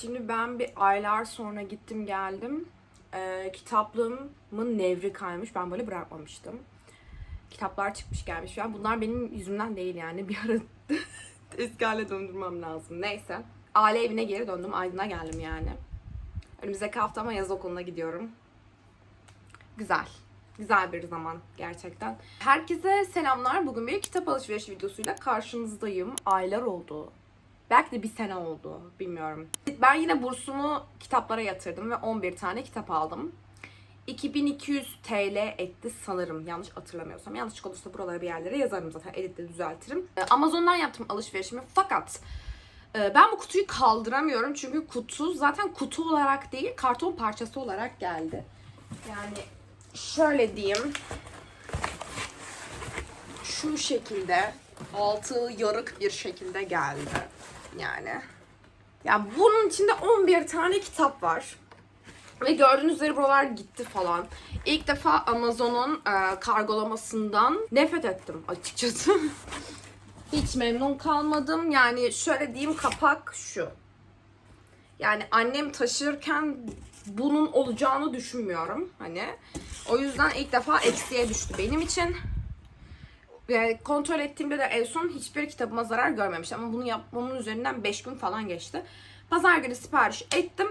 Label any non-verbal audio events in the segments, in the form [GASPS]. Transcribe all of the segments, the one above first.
Şimdi ben bir aylar sonra gittim geldim. Ee, kitaplığımın nevri kaymış. Ben böyle bırakmamıştım. Kitaplar çıkmış gelmiş. Ya bunlar benim yüzümden değil yani. [LAUGHS] Bir ara hale döndürmem lazım. Neyse. Aile evine geri döndüm. Aydın'a geldim yani. Önümüzdeki hafta ama yaz okuluna gidiyorum. Güzel. Güzel bir zaman gerçekten. Herkese selamlar. Bugün bir kitap alışveriş videosuyla karşınızdayım. Aylar oldu. Belki de bir sene oldu. Bilmiyorum. Ben yine bursumu kitaplara yatırdım ve 11 tane kitap aldım. 2200 TL etti sanırım. Yanlış hatırlamıyorsam. Yanlış olursa buralara bir yerlere yazarım zaten. Editte düzeltirim. Ee, Amazon'dan yaptım alışverişimi. Fakat e, ben bu kutuyu kaldıramıyorum. Çünkü kutu zaten kutu olarak değil karton parçası olarak geldi. Yani şöyle diyeyim. Şu şekilde altı yarık bir şekilde geldi. Yani. Ya bunun içinde 11 tane kitap var. Ve gördüğünüz üzere buralar gitti falan. İlk defa Amazon'un e, kargolamasından nefret ettim açıkçası. [LAUGHS] Hiç memnun kalmadım. Yani şöyle diyeyim kapak şu. Yani annem taşırken bunun olacağını düşünmüyorum. Hani o yüzden ilk defa eksiye düştü benim için. Ve kontrol ettiğimde de en son hiçbir kitabıma zarar görmemiş. Ama bunu yapmamın üzerinden 5 gün falan geçti. Pazar günü sipariş ettim.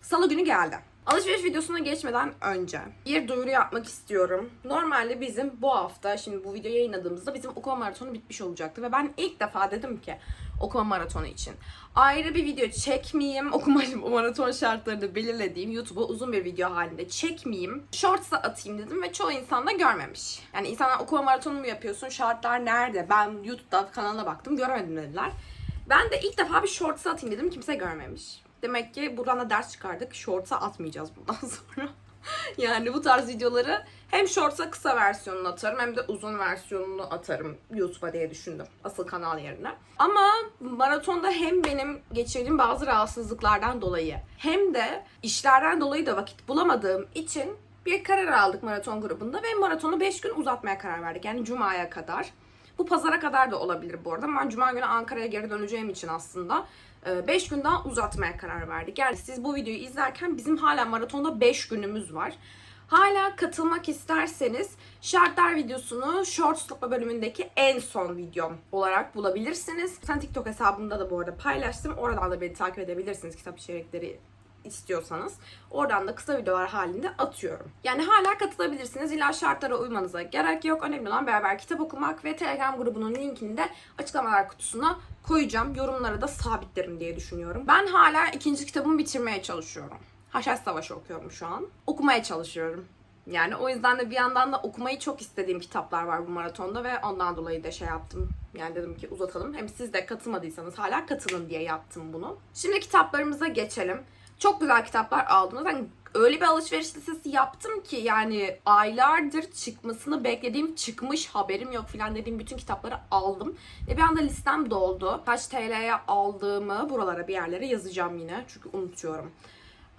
Salı günü geldi. Alışveriş videosuna geçmeden önce bir duyuru yapmak istiyorum. Normalde bizim bu hafta, şimdi bu videoyu yayınladığımızda bizim okuma maratonu bitmiş olacaktı. Ve ben ilk defa dedim ki okuma maratonu için ayrı bir video çekmeyeyim. [LAUGHS] Okuma maraton şartlarını belirlediğim YouTube'a uzun bir video halinde çekmeyeyim. Shorts'a atayım dedim ve çoğu insan da görmemiş. Yani insanlar okuma maratonu mu yapıyorsun? Şartlar nerede? Ben YouTube'da kanalına baktım göremedim dediler. Ben de ilk defa bir shorts'a atayım dedim. Kimse görmemiş. Demek ki buradan da ders çıkardık. Shorts'a atmayacağız bundan [LAUGHS] sonra. [LAUGHS] yani bu tarz videoları hem shorts'a kısa versiyonunu atarım hem de uzun versiyonunu atarım YouTube'a diye düşündüm. Asıl kanal yerine. Ama maratonda hem benim geçirdiğim bazı rahatsızlıklardan dolayı hem de işlerden dolayı da vakit bulamadığım için bir karar aldık maraton grubunda ve maratonu 5 gün uzatmaya karar verdik. Yani Cuma'ya kadar. Bu pazara kadar da olabilir bu arada. Ben Cuma günü Ankara'ya geri döneceğim için aslında 5 gün daha uzatmaya karar verdik. Yani siz bu videoyu izlerken bizim hala maratonda 5 günümüz var. Hala katılmak isterseniz şartlar videosunu Shorts bölümündeki en son videom olarak bulabilirsiniz. Sen TikTok hesabımda da bu arada paylaştım. Oradan da beni takip edebilirsiniz kitap içerikleri istiyorsanız. Oradan da kısa videolar halinde atıyorum. Yani hala katılabilirsiniz. İlla şartlara uymanıza gerek yok. Önemli olan beraber kitap okumak ve Telegram grubunun linkini de açıklamalar kutusuna koyacağım. Yorumlara da sabitlerim diye düşünüyorum. Ben hala ikinci kitabımı bitirmeye çalışıyorum. Haşhaş Savaşı okuyorum şu an. Okumaya çalışıyorum. Yani o yüzden de bir yandan da okumayı çok istediğim kitaplar var bu maratonda ve ondan dolayı da şey yaptım. Yani dedim ki uzatalım. Hem siz de katılmadıysanız hala katılın diye yaptım bunu. Şimdi kitaplarımıza geçelim. Çok güzel kitaplar aldım. Zaten öyle bir alışveriş listesi yaptım ki yani aylardır çıkmasını beklediğim çıkmış haberim yok filan dediğim bütün kitapları aldım. Ve bir anda listem doldu. Kaç TL'ye aldığımı buralara bir yerlere yazacağım yine. Çünkü unutuyorum.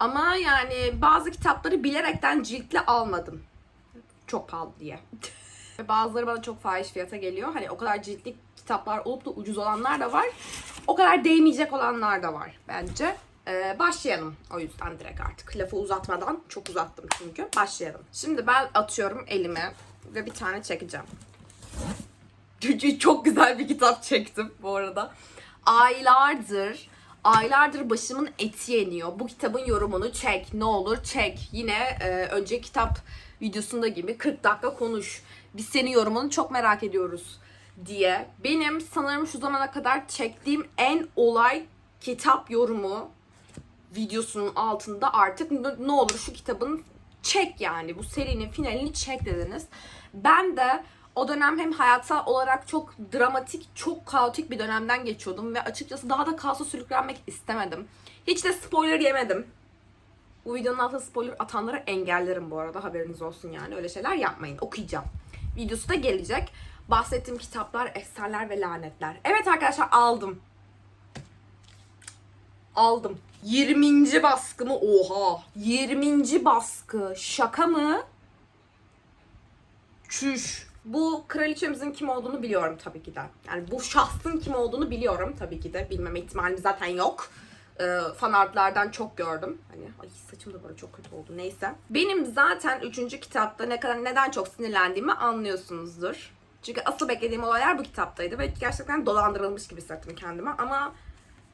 Ama yani bazı kitapları bilerekten ciltli almadım. Çok pahalı diye. [LAUGHS] Ve Bazıları bana çok fahiş fiyata geliyor. Hani o kadar ciltli kitaplar olup da ucuz olanlar da var. O kadar değmeyecek olanlar da var bence. Ee, başlayalım o yüzden direkt artık. Lafı uzatmadan çok uzattım çünkü. Başlayalım. Şimdi ben atıyorum elime ve bir tane çekeceğim. Çünkü çok güzel bir kitap çektim bu arada. Aylardır Aylardır başımın eti yeniyor. Bu kitabın yorumunu çek. Ne olur çek. Yine e, önce kitap videosunda gibi 40 dakika konuş. Biz senin yorumunu çok merak ediyoruz diye. Benim sanırım şu zamana kadar çektiğim en olay kitap yorumu videosunun altında artık ne- olur şu kitabın çek yani bu serinin finalini çek dediniz. Ben de o dönem hem hayatsal olarak çok dramatik, çok kaotik bir dönemden geçiyordum ve açıkçası daha da kaosa sürüklenmek istemedim. Hiç de spoiler yemedim. Bu videonun altına spoiler atanları engellerim bu arada haberiniz olsun yani öyle şeyler yapmayın okuyacağım. Videosu da gelecek. Bahsettiğim kitaplar Eserler ve Lanetler. Evet arkadaşlar aldım. Aldım. 20. baskı mı? Oha. 20. baskı. Şaka mı? Çüş. Bu kraliçemizin kim olduğunu biliyorum tabii ki de. Yani bu şahsın kim olduğunu biliyorum tabii ki de. Bilmeme ihtimalim zaten yok. e, fan çok gördüm. Hani ay saçım da böyle çok kötü oldu neyse. Benim zaten üçüncü kitapta ne kadar neden çok sinirlendiğimi anlıyorsunuzdur. Çünkü asıl beklediğim olaylar bu kitaptaydı ve gerçekten dolandırılmış gibi hissettim kendime ama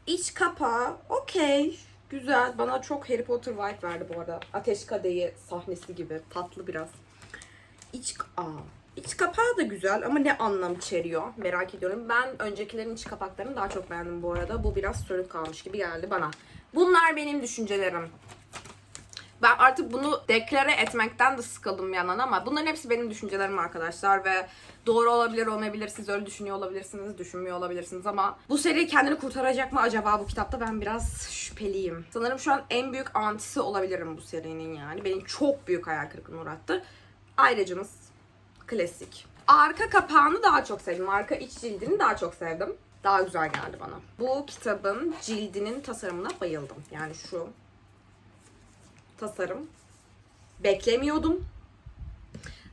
iç kapağı okey güzel bana çok Harry Potter vibe verdi bu arada. Ateş Kadehi sahnesi gibi tatlı biraz. İç, aa, iç kapağı da güzel ama ne anlam içeriyor merak ediyorum. Ben öncekilerin iç kapaklarını daha çok beğendim bu arada. Bu biraz sönük kalmış gibi geldi bana. Bunlar benim düşüncelerim. Ben artık bunu deklare etmekten de sıkıldım bir yandan ama bunların hepsi benim düşüncelerim arkadaşlar ve doğru olabilir olmayabilir siz öyle düşünüyor olabilirsiniz düşünmüyor olabilirsiniz ama bu seri kendini kurtaracak mı acaba bu kitapta ben biraz şüpheliyim. Sanırım şu an en büyük antisi olabilirim bu serinin yani. Benim çok büyük hayal kırıklığına uğrattı. Ayrıcımız klasik. Arka kapağını daha çok sevdim. Arka iç cildini daha çok sevdim. Daha güzel geldi bana. Bu kitabın cildinin tasarımına bayıldım. Yani şu tasarım beklemiyordum.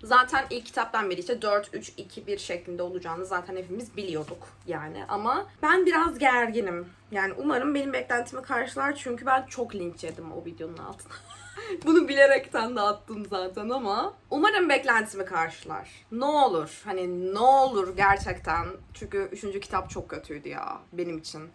Zaten ilk kitaptan beri işte 4 3 2 1 şeklinde olacağını zaten hepimiz biliyorduk yani ama ben biraz gerginim. Yani umarım benim beklentimi karşılar çünkü ben çok linç yedim o videonun altına. [LAUGHS] Bunu bilerekten de attım zaten ama umarım beklentimi karşılar. Ne olur hani ne olur gerçekten çünkü 3. kitap çok kötüydü ya benim için.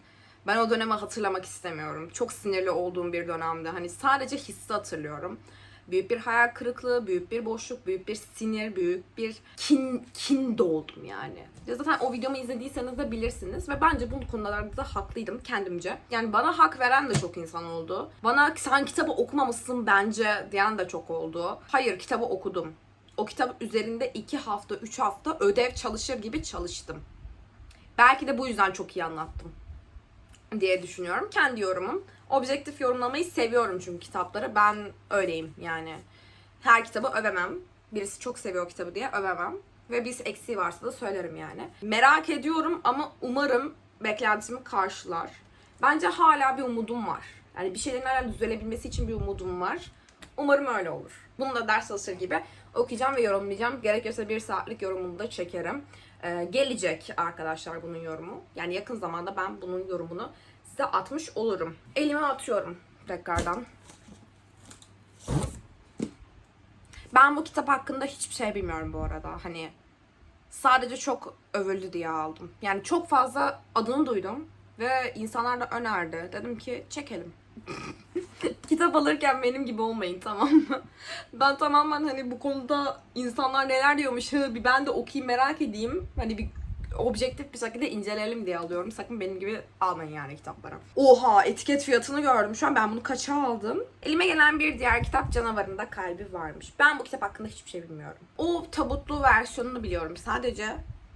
Ben o dönemi hatırlamak istemiyorum. Çok sinirli olduğum bir dönemde. Hani sadece hissi hatırlıyorum. Büyük bir hayal kırıklığı, büyük bir boşluk, büyük bir sinir, büyük bir kin, kin doldum yani. Ya Zaten o videomu izlediyseniz de bilirsiniz ve bence bu konularda da haklıydım kendimce. Yani bana hak veren de çok insan oldu. Bana sen kitabı okumamışsın bence diyen de çok oldu. Hayır kitabı okudum. O kitap üzerinde 2 hafta, 3 hafta ödev çalışır gibi çalıştım. Belki de bu yüzden çok iyi anlattım diye düşünüyorum. Kendi yorumum. Objektif yorumlamayı seviyorum çünkü kitapları. Ben öyleyim yani. Her kitabı övemem. Birisi çok seviyor kitabı diye övemem. Ve biz eksiği varsa da söylerim yani. Merak ediyorum ama umarım beklentimi karşılar. Bence hala bir umudum var. Yani bir şeylerin hala düzelebilmesi için bir umudum var. Umarım öyle olur. Bunu da ders çalışır gibi okuyacağım ve yorumlayacağım. Gerekirse bir saatlik yorumunu da çekerim. Ee, gelecek arkadaşlar bunun yorumu. Yani yakın zamanda ben bunun yorumunu size atmış olurum. Elime atıyorum tekrardan. Ben bu kitap hakkında hiçbir şey bilmiyorum bu arada. Hani sadece çok övüldü diye aldım. Yani çok fazla adını duydum ve insanlar da önerdi. Dedim ki çekelim. [LAUGHS] Kitap alırken benim gibi olmayın tamam mı? Ben tamamen hani bu konuda insanlar neler diyormuş bir ben de okuyayım merak edeyim. Hani bir objektif bir şekilde inceleyelim diye alıyorum. Sakın benim gibi almayın yani kitaplara. Oha etiket fiyatını gördüm. Şu an ben bunu kaça aldım? Elime gelen bir diğer kitap Canavarında Kalbi varmış. Ben bu kitap hakkında hiçbir şey bilmiyorum. O tabutlu versiyonunu biliyorum sadece.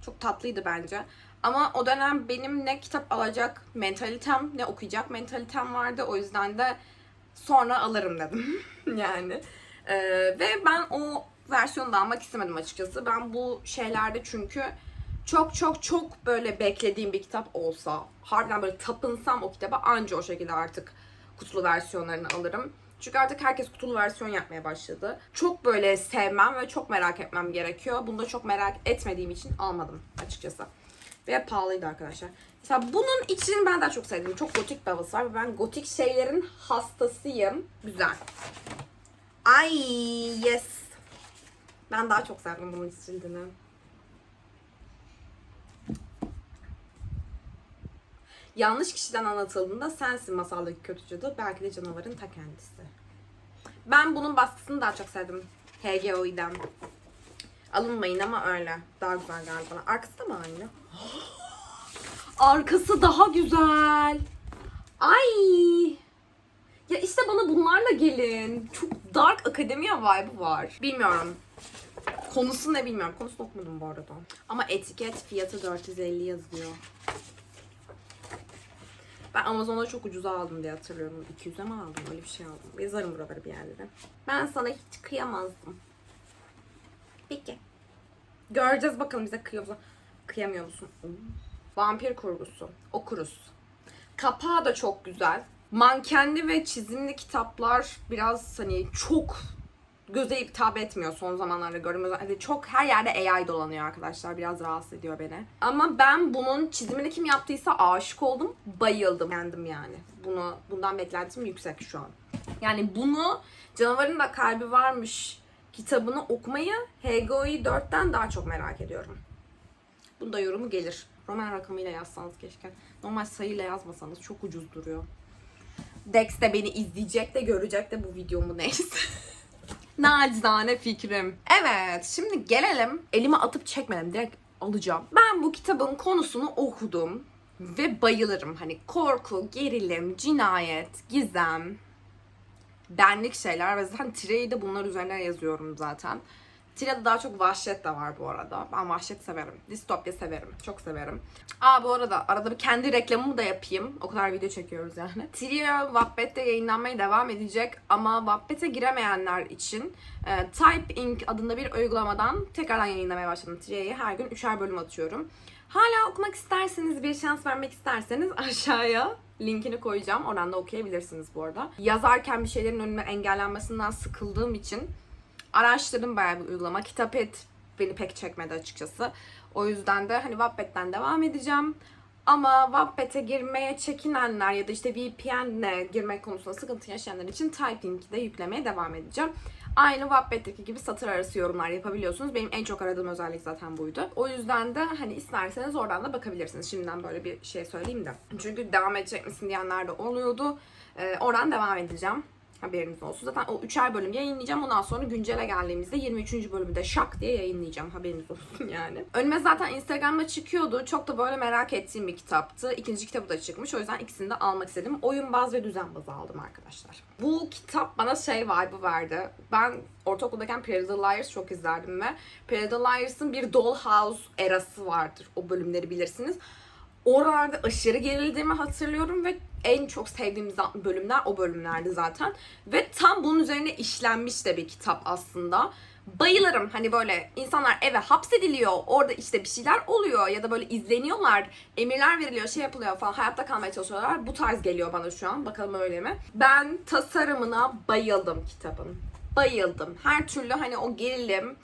Çok tatlıydı bence. Ama o dönem benim ne kitap alacak mentalitem ne okuyacak mentalitem vardı. O yüzden de sonra alırım dedim. [LAUGHS] yani. Ee, ve ben o versiyonu da almak istemedim açıkçası. Ben bu şeylerde çünkü çok çok çok böyle beklediğim bir kitap olsa, harbiden böyle tapınsam o kitaba anca o şekilde artık kutulu versiyonlarını alırım. Çünkü artık herkes kutulu versiyon yapmaya başladı. Çok böyle sevmem ve çok merak etmem gerekiyor. Bunu da çok merak etmediğim için almadım açıkçası. Ve pahalıydı arkadaşlar. Mesela bunun için ben daha çok sevdim. Çok gotik bir havası var ve ben gotik şeylerin hastasıyım. Güzel. Ay yes. Ben daha çok sevdim bunun cildini. Yanlış kişiden anlatıldığında sensin masaldaki kötü cadı. Belki de canavarın ta kendisi. Ben bunun baskısını daha çok sevdim. HGO'dan. Alınmayın ama öyle. Daha güzel geldi bana. Arkası da mı aynı? [GASPS] Arkası daha güzel. Ay. Ya işte bana bunlarla gelin. Çok dark akademiya vibe var. Bilmiyorum. Konusu ne bilmiyorum. Konusunu okumadım bu arada. Ama etiket fiyatı 450 yazıyor. Ben Amazon'da çok ucuza aldım diye hatırlıyorum. 200'e mi aldım? Öyle bir şey aldım. Yazarım buraları bir yerlere. Ben sana hiç kıyamazdım. Peki. Göreceğiz bakalım bize kıyıyor? Kıyamıyor musun? Vampir kurgusu. Okuruz. Kapağı da çok güzel. Mankenli ve çizimli kitaplar biraz hani çok göze hitap etmiyor son zamanlarda gördüğüm özellikle çok her yerde AI dolanıyor arkadaşlar biraz rahatsız ediyor beni. Ama ben bunun çizimini kim yaptıysa aşık oldum bayıldım beğendim yani. Bunu bundan beklentim yüksek şu an. Yani bunu Canavarın da Kalbi Varmış kitabını okumayı HGO'yu 4'ten daha çok merak ediyorum. Bunda yorumu gelir. Roman rakamıyla yazsanız keşke. Normal sayıyla yazmasanız çok ucuz duruyor. Dex de beni izleyecek de görecek de bu videomu neyse. [LAUGHS] Nacizane fikrim. Evet şimdi gelelim. Elime atıp çekmedim direkt alacağım. Ben bu kitabın konusunu okudum ve bayılırım. Hani korku, gerilim, cinayet, gizem, benlik şeyler ve zaten Tire'yi de bunlar üzerine yazıyorum zaten. Tire'de daha çok vahşet de var bu arada. Ben vahşet severim. Distopya severim. Çok severim. Aa bu arada arada bir kendi reklamımı da yapayım. O kadar video çekiyoruz yani. [LAUGHS] Tria Wattpad'de yayınlanmaya devam edecek ama Wattpad'e giremeyenler için e, Type Inc adında bir uygulamadan tekrardan yayınlamaya başladım Tria'yı. Her gün üçer bölüm atıyorum. Hala okumak isterseniz, bir şans vermek isterseniz [LAUGHS] aşağıya linkini koyacağım. Oradan da okuyabilirsiniz bu arada. Yazarken bir şeylerin önüme engellenmesinden sıkıldığım için araştırdım bayağı bir uygulama. Kitap et beni pek çekmedi açıkçası. O yüzden de hani Wattpad'den devam edeceğim. Ama Wattpad'e girmeye çekinenler ya da işte VPN'le girmek konusunda sıkıntı yaşayanlar için Typing'i de yüklemeye devam edeceğim. Aynı Wattpad'deki gibi satır arası yorumlar yapabiliyorsunuz. Benim en çok aradığım özellik zaten buydu. O yüzden de hani isterseniz oradan da bakabilirsiniz. Şimdiden böyle bir şey söyleyeyim de. Çünkü devam edecek misin diyenler de oluyordu. Ee, oradan devam edeceğim. Haberiniz olsun. Zaten o üçer bölüm yayınlayacağım. Ondan sonra güncele geldiğimizde 23. bölümü de şak diye yayınlayacağım. Haberiniz olsun yani. Önüme zaten Instagram'da çıkıyordu. Çok da böyle merak ettiğim bir kitaptı. İkinci kitabı da çıkmış. O yüzden ikisini de almak istedim. Oyun baz ve düzen bazı aldım arkadaşlar. Bu kitap bana şey vibe'ı verdi. Ben ortaokuldayken Pretty Liars çok izlerdim ve Pretty Liars'ın bir Dollhouse erası vardır. O bölümleri bilirsiniz. Oralarda aşırı gerildiğimi hatırlıyorum ve en çok sevdiğim bölümler o bölümlerdi zaten. Ve tam bunun üzerine işlenmiş de bir kitap aslında. Bayılırım hani böyle insanlar eve hapsediliyor, orada işte bir şeyler oluyor ya da böyle izleniyorlar, emirler veriliyor, şey yapılıyor falan, hayatta kalmaya çalışıyorlar. Bu tarz geliyor bana şu an, bakalım öyle mi? Ben tasarımına bayıldım kitabın. Bayıldım. Her türlü hani o gerilim,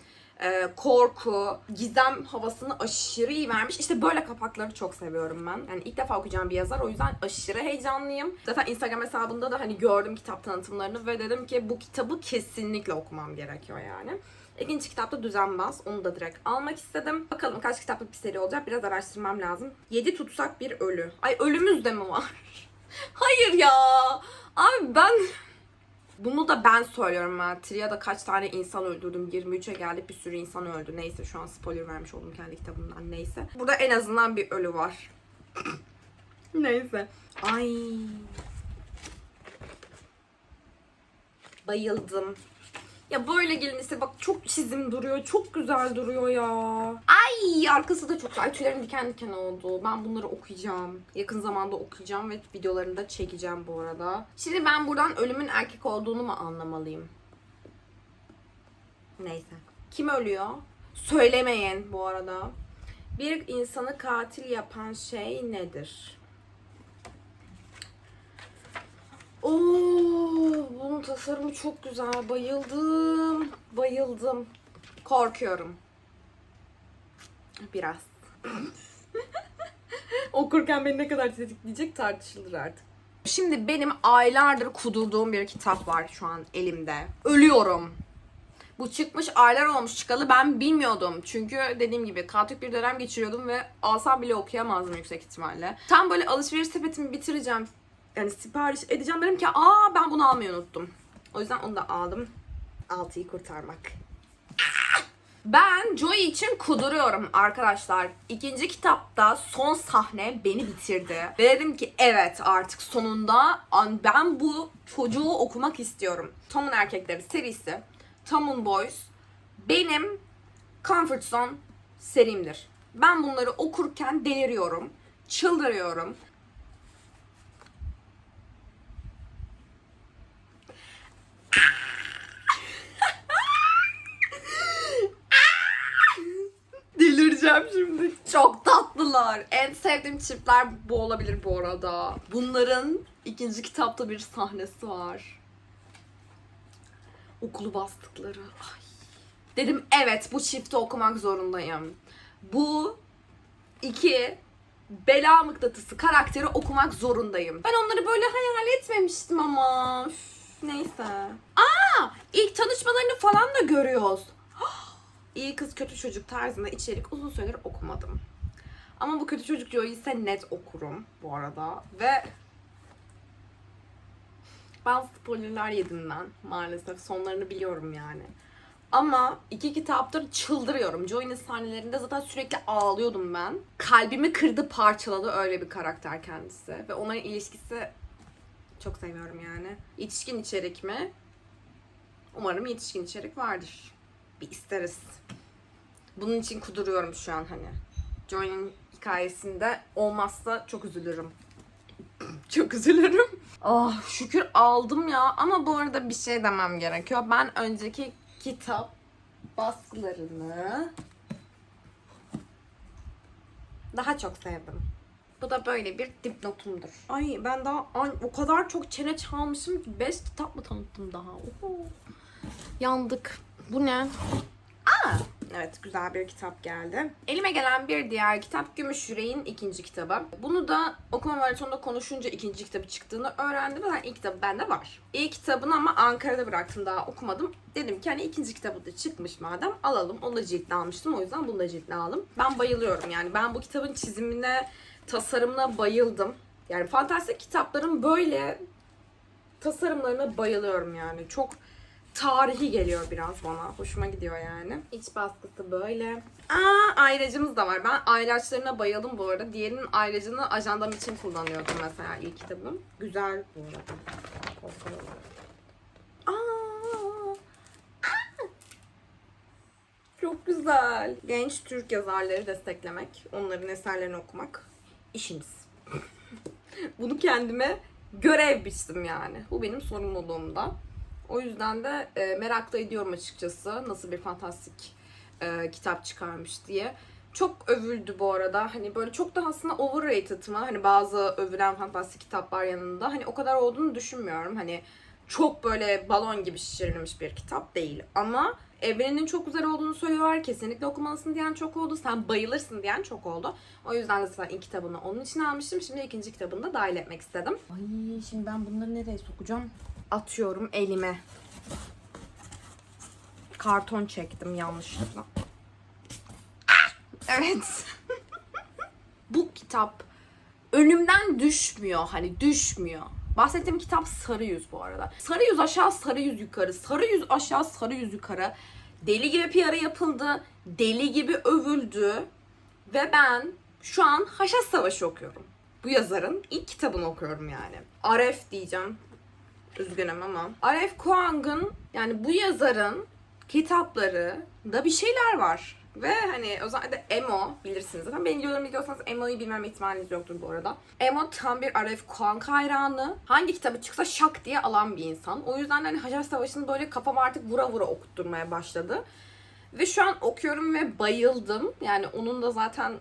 e, korku, gizem havasını aşırı iyi vermiş. İşte böyle kapakları çok seviyorum ben. Yani ilk defa okuyacağım bir yazar o yüzden aşırı heyecanlıyım. Zaten Instagram hesabında da hani gördüm kitap tanıtımlarını ve dedim ki bu kitabı kesinlikle okumam gerekiyor yani. İkinci kitap da Düzenbaz. Onu da direkt almak istedim. Bakalım kaç kitaplık bir seri olacak. Biraz araştırmam lazım. 7 tutsak bir ölü. Ay ölümüz de mi var? [LAUGHS] Hayır ya. Abi ben bunu da ben söylüyorum ben. Tria'da kaç tane insan öldürdüm. 23'e geldik bir sürü insan öldü. Neyse şu an spoiler vermiş oldum kendi kitabımdan. Neyse. Burada en azından bir ölü var. [LAUGHS] Neyse. Ay. Bayıldım. Ya böyle gelinirse bak çok çizim duruyor. Çok güzel duruyor ya. Ay arkası da çok güzel. Tüylerim diken diken oldu. Ben bunları okuyacağım. Yakın zamanda okuyacağım ve videolarını da çekeceğim bu arada. Şimdi ben buradan ölümün erkek olduğunu mu anlamalıyım? Neyse. Kim ölüyor? Söylemeyin bu arada. Bir insanı katil yapan şey nedir? Oo, bunun tasarımı çok güzel. Bayıldım. Bayıldım. Korkuyorum. Biraz. [LAUGHS] Okurken beni ne kadar tetikleyecek tartışılır artık. Şimdi benim aylardır kudurduğum bir kitap var şu an elimde. Ölüyorum. Bu çıkmış aylar olmuş çıkalı ben bilmiyordum. Çünkü dediğim gibi kaotik bir dönem geçiriyordum ve alsam bile okuyamazdım yüksek ihtimalle. Tam böyle alışveriş sepetimi bitireceğim. Yani sipariş edeceğim dedim ki aa ben bunu almayı unuttum. O yüzden onu da aldım. Altıyı kurtarmak. Ben Joy için kuduruyorum arkadaşlar. İkinci kitapta son sahne beni bitirdi. Ve dedim ki evet artık sonunda ben bu çocuğu okumak istiyorum. Tom'un Erkekleri serisi. Tom'un Boys benim comfort zone serimdir. Ben bunları okurken deliriyorum. Çıldırıyorum. Delireceğim şimdi. Çok tatlılar. En sevdiğim çiftler bu olabilir bu arada. Bunların ikinci kitapta bir sahnesi var. okulu bastıkları. Ay. Dedim evet bu çifti okumak zorundayım. Bu iki bela mıknatısı karakteri okumak zorundayım. Ben onları böyle hayal etmemiştim ama. Üf, neyse. Aa, ilk tanışmalarını falan da görüyoruz. [GASPS] İyi kız kötü çocuk tarzında içerik uzun süredir okumadım. Ama bu kötü çocuk Joy'u ise net okurum bu arada. Ve bazı spoilerlar yedim ben maalesef. Sonlarını biliyorum yani. Ama iki kitaptır çıldırıyorum. Joy'nin sahnelerinde zaten sürekli ağlıyordum ben. Kalbimi kırdı, parçaladı öyle bir karakter kendisi. Ve onların ilişkisi çok seviyorum yani. Yetişkin içerik mi? Umarım yetişkin içerik vardır. Bir isteriz. Bunun için kuduruyorum şu an hani. Joy'nin hikayesinde olmazsa çok üzülürüm. [CLEARS THROAT] çok üzülürüm. Ah şükür aldım ya. Ama bu arada bir şey demem gerekiyor. Ben önceki kitap baskılarını daha çok sevdim. Bu da böyle bir dipnotumdur. Ay ben daha ay, o kadar çok çene çalmışım ki 5 kitap mı tanıttım daha? Oho. Yandık. Bu ne? Aa, evet güzel bir kitap geldi. Elime gelen bir diğer kitap Gümüş Yüreğin ikinci kitabı. Bunu da okuma maratonunda konuşunca ikinci kitabı çıktığını öğrendim. Zaten ilk kitabı bende var. İlk kitabını ama Ankara'da bıraktım daha okumadım. Dedim ki hani ikinci kitabı da çıkmış madem alalım. Onu da ciltli almıştım o yüzden bunu da ciltli aldım. Ben bayılıyorum yani ben bu kitabın çizimine, tasarımına bayıldım. Yani fantastik kitapların böyle tasarımlarına bayılıyorum yani. Çok tarihi geliyor biraz bana. Hoşuma gidiyor yani. İç baskısı böyle. Aa ayracımız da var. Ben ayraçlarına bayıldım bu arada. Diğerinin ayracını ajandam için kullanıyordum mesela ilk kitabım. Güzel bu arada. Aa, aa. Çok güzel. Genç Türk yazarları desteklemek, onların eserlerini okumak işimiz. [LAUGHS] Bunu kendime görev biçtim yani. Bu benim sorumluluğumda. O yüzden de e, merak da ediyorum açıkçası nasıl bir fantastik e, kitap çıkarmış diye. Çok övüldü bu arada. Hani böyle çok da aslında overrated mı? Hani bazı övülen fantastik kitaplar yanında. Hani o kadar olduğunu düşünmüyorum. Hani çok böyle balon gibi şişirilmiş bir kitap değil. Ama evreninin çok güzel olduğunu söylüyorlar. Kesinlikle okumalısın diyen çok oldu. Sen bayılırsın diyen çok oldu. O yüzden de zaten ilk kitabını onun için almıştım. Şimdi ikinci kitabını da dahil etmek istedim. Ay şimdi ben bunları nereye sokacağım? Atıyorum elime. Karton çektim yanlışlıkla. Evet. [LAUGHS] Bu kitap önümden düşmüyor. Hani düşmüyor. Bahsettiğim kitap Sarı Yüz bu arada. Sarı Yüz aşağı, Sarı Yüz yukarı. Sarı Yüz aşağı, Sarı Yüz yukarı. Deli gibi PR'ı yapıldı. Deli gibi övüldü. Ve ben şu an Haşhaş Savaşı okuyorum. Bu yazarın ilk kitabını okuyorum yani. Aref diyeceğim. Üzgünüm ama. Aref Kuang'ın yani bu yazarın kitapları da bir şeyler var. Ve hani özellikle Emo bilirsiniz zaten. Benim videolarımı biliyorsanız Emo'yu bilmem ihtimaliniz yoktur bu arada. Emo tam bir Aref Kuang hayranı. Hangi kitabı çıksa şak diye alan bir insan. O yüzden hani Hacer Savaşı'nı böyle kafam artık vura vura okutturmaya başladı. Ve şu an okuyorum ve bayıldım. Yani onun da zaten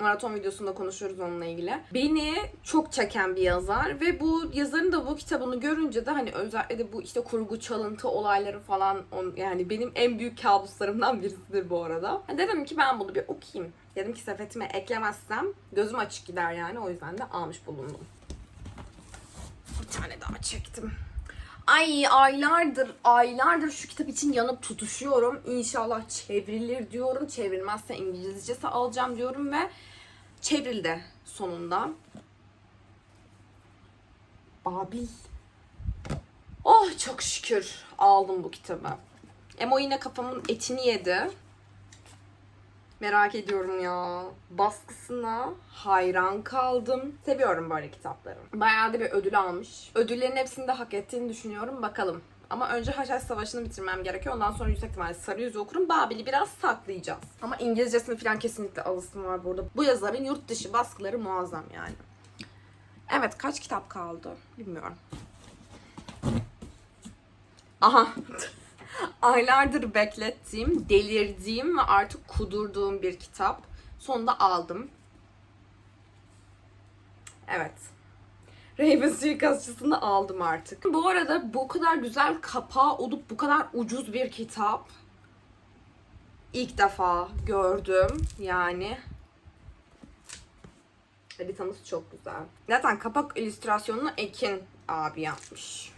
maraton videosunda konuşuyoruz onunla ilgili. Beni çok çeken bir yazar ve bu yazarın da bu kitabını görünce de hani özellikle de bu işte kurgu çalıntı olayları falan on, yani benim en büyük kabuslarımdan birisidir bu arada. Yani dedim ki ben bunu bir okuyayım. Dedim ki sepetime eklemezsem gözüm açık gider yani o yüzden de almış bulundum. Bir tane daha çektim. Ay aylardır, aylardır şu kitap için yanıp tutuşuyorum. İnşallah çevrilir diyorum. Çevrilmezse İngilizcesi alacağım diyorum ve çevrildi sonunda. Babil. Oh çok şükür aldım bu kitabı. Emo yine kafamın etini yedi. Merak ediyorum ya. Baskısına hayran kaldım. Seviyorum böyle kitapları. Bayağı da bir ödül almış. Ödüllerin hepsini de hak ettiğini düşünüyorum. Bakalım. Ama önce Haçhaç Savaşı'nı bitirmem gerekiyor. Ondan sonra yüksek ihtimalle Sarı Yüzü okurum. Babil'i biraz saklayacağız. Ama İngilizcesini falan kesinlikle alısım var burada. Bu yazarın yurt dışı baskıları muazzam yani. Evet kaç kitap kaldı bilmiyorum. Aha. Aylardır beklettiğim, delirdiğim ve artık kudurduğum bir kitap. Sonunda aldım. Evet. Raven suikastçısını aldım artık. Bu arada bu kadar güzel kapağı olup bu kadar ucuz bir kitap ilk defa gördüm. Yani haritamız çok güzel. Zaten kapak illüstrasyonunu Ekin abi yapmış.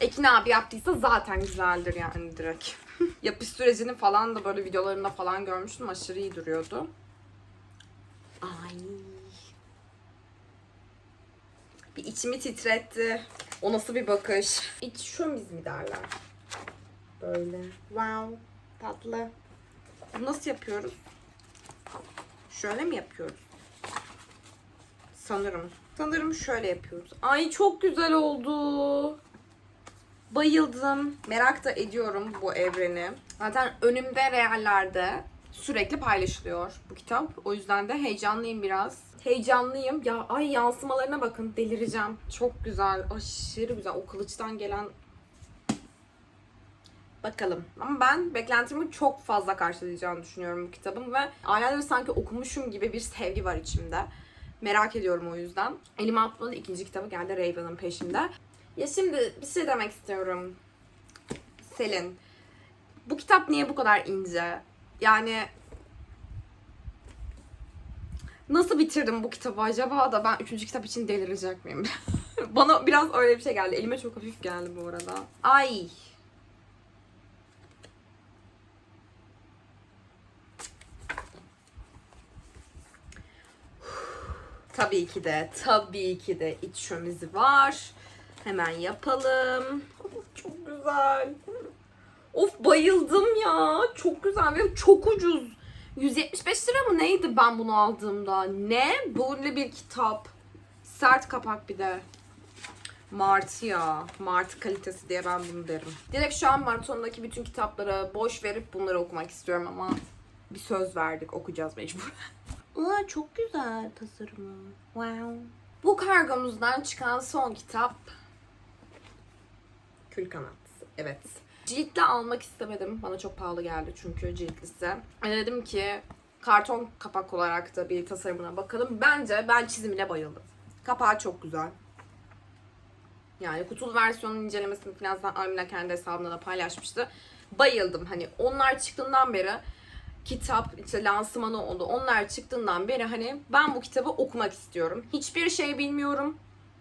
Ekin abi yaptıysa zaten güzeldir yani direkt. [LAUGHS] Yapış sürecini falan da böyle videolarında falan görmüştüm. Aşırı iyi duruyordu. Ay. Bir içimi titretti. O nasıl bir bakış? İç şömiz mi derler? Böyle. Wow. Tatlı. Bunu nasıl yapıyoruz? Şöyle mi yapıyoruz? Sanırım. Sanırım şöyle yapıyoruz. Ay çok güzel oldu. Bayıldım. Merak da ediyorum bu evreni. Zaten önümde reallerde sürekli paylaşılıyor bu kitap. O yüzden de heyecanlıyım biraz. Heyecanlıyım. Ya ay yansımalarına bakın delireceğim. Çok güzel. Aşırı güzel. O kılıçtan gelen Bakalım. Ama ben beklentimi çok fazla karşılayacağını düşünüyorum bu kitabın ve aylardır sanki okumuşum gibi bir sevgi var içimde. Merak ediyorum o yüzden. Elime atmadı ikinci kitabı geldi Raven'ın peşinde. Ya şimdi bir şey demek istiyorum. Selin. Bu kitap niye bu kadar ince? Yani nasıl bitirdim bu kitabı acaba da ben üçüncü kitap için delirecek miyim? [LAUGHS] Bana biraz öyle bir şey geldi. Elime çok hafif geldi bu arada. Ay. Tabii ki de, tabii ki de iç şömizi var. Hemen yapalım. Çok güzel. Of bayıldım ya. Çok güzel ve çok ucuz. 175 lira mı neydi ben bunu aldığımda? Ne? Böyle bir kitap. Sert kapak bir de. Martı ya. Martı kalitesi diye ben bunu derim. Direkt şu an maratondaki bütün kitapları boş verip bunları okumak istiyorum ama bir söz verdik okuyacağız mecbur. Aa çok güzel tasarımı. Wow. Bu kargomuzdan çıkan son kitap Kül Kanat. Evet. Ciltli almak istemedim. Bana çok pahalı geldi çünkü ciltlisi. E dedim ki karton kapak olarak da bir tasarımına bakalım. Bence ben çizimine bayıldım. Kapağı çok güzel. Yani kutulu versiyonun incelemesini zaten Almina kendi hesabında da paylaşmıştı. Bayıldım. Hani onlar çıktığından beri kitap işte lansmanı oldu. Onlar çıktığından beri hani ben bu kitabı okumak istiyorum. Hiçbir şey bilmiyorum.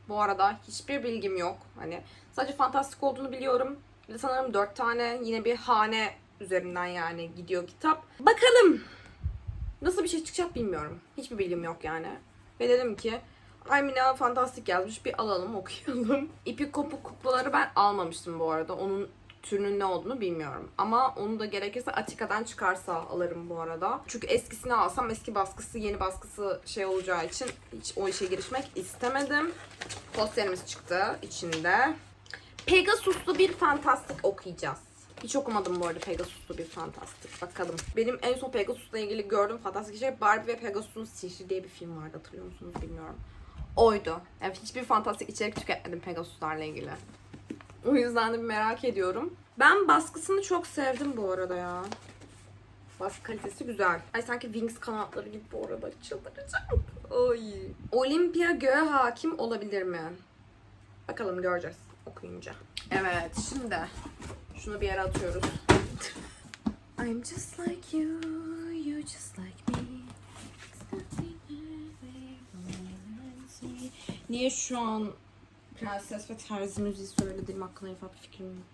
Bu arada hiçbir bilgim yok. Hani sadece fantastik olduğunu biliyorum. Sanırım dört tane yine bir hane üzerinden yani gidiyor kitap. Bakalım. Nasıl bir şey çıkacak bilmiyorum. Hiçbir bilgim yok yani. Ve dedim ki Aymina fantastik yazmış bir alalım okuyalım. [LAUGHS] İpi kopuk kuklaları ben almamıştım bu arada. Onun türünün ne olduğunu bilmiyorum. Ama onu da gerekirse Atika'dan çıkarsa alırım bu arada. Çünkü eskisini alsam eski baskısı yeni baskısı şey olacağı için hiç o işe girişmek istemedim. Posterimiz çıktı içinde. Pegasus'lu bir fantastik okuyacağız. Hiç okumadım bu arada Pegasus'lu bir fantastik. Bakalım. Benim en son Pegasus'la ilgili gördüğüm fantastik şey Barbie ve Pegasus'un Sihri diye bir film vardı. Hatırlıyor musunuz bilmiyorum. Oydu. Evet hiçbir fantastik içerik tüketmedim Pegasus'larla ilgili. O yüzden de bir merak ediyorum. Ben baskısını çok sevdim bu arada ya. Baskı kalitesi güzel. Ay sanki Wings kanatları gibi bu arada çıldıracağım. Ay. Olimpia göğe hakim olabilir mi? Bakalım göreceğiz okuyunca. Evet şimdi şunu bir yere atıyoruz. I'm just like you, you just like me. Niye şu an Prenses ve Terzi müziği söylediğim hakkında ufak bir fikrim yok.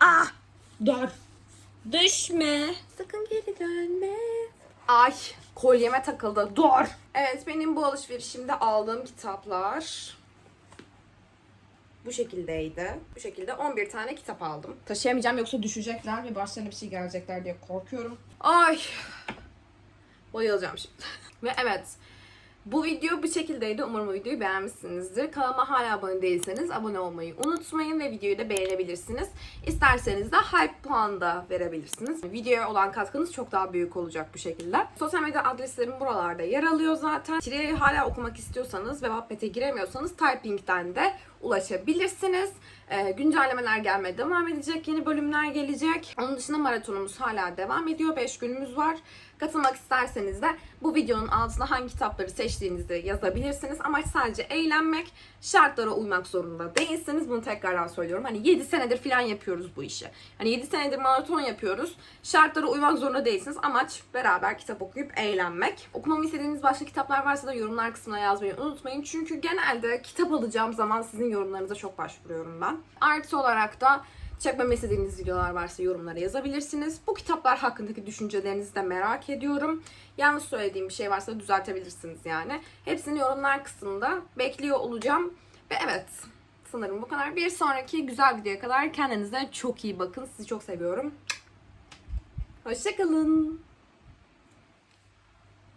Ah! Dur. Düşme. Sakın geri dönme. Ay kolyeme takıldı. Dur. Evet benim bu alışverişimde aldığım kitaplar bu şekildeydi. Bu şekilde 11 tane kitap aldım. Taşıyamayacağım yoksa düşecekler ve başlarına bir şey gelecekler diye korkuyorum. Ay. Bayılacağım şimdi. Ve evet. Bu video bu şekildeydi. Umarım videoyu beğenmişsinizdir. Kanalıma hala abone değilseniz abone olmayı unutmayın ve videoyu da beğenebilirsiniz. İsterseniz de hype puan da verebilirsiniz. Videoya olan katkınız çok daha büyük olacak bu şekilde. Sosyal medya adreslerim buralarda yer alıyor zaten. Çileyi hala okumak istiyorsanız ve Wattpad'e giremiyorsanız Typing'den de ulaşabilirsiniz. Ee, güncellemeler gelmeye devam edecek. Yeni bölümler gelecek. Onun dışında maratonumuz hala devam ediyor. 5 günümüz var. Katılmak isterseniz de bu videonun altına hangi kitapları seçtiğinizi yazabilirsiniz. Amaç sadece eğlenmek, şartlara uymak zorunda değilsiniz. Bunu tekrardan söylüyorum. Hani 7 senedir falan yapıyoruz bu işi. Hani 7 senedir maraton yapıyoruz. Şartlara uymak zorunda değilsiniz. Amaç beraber kitap okuyup eğlenmek. Okumamı istediğiniz başka kitaplar varsa da yorumlar kısmına yazmayı unutmayın. Çünkü genelde kitap alacağım zaman sizin yorumlarınıza çok başvuruyorum ben. Artı olarak da çekmemi istediğiniz videolar varsa yorumlara yazabilirsiniz. Bu kitaplar hakkındaki düşüncelerinizi de merak ediyorum. Yanlış söylediğim bir şey varsa düzeltebilirsiniz yani. Hepsini yorumlar kısmında bekliyor olacağım. Ve evet sanırım bu kadar. Bir sonraki güzel videoya kadar kendinize çok iyi bakın. Sizi çok seviyorum. Hoşçakalın.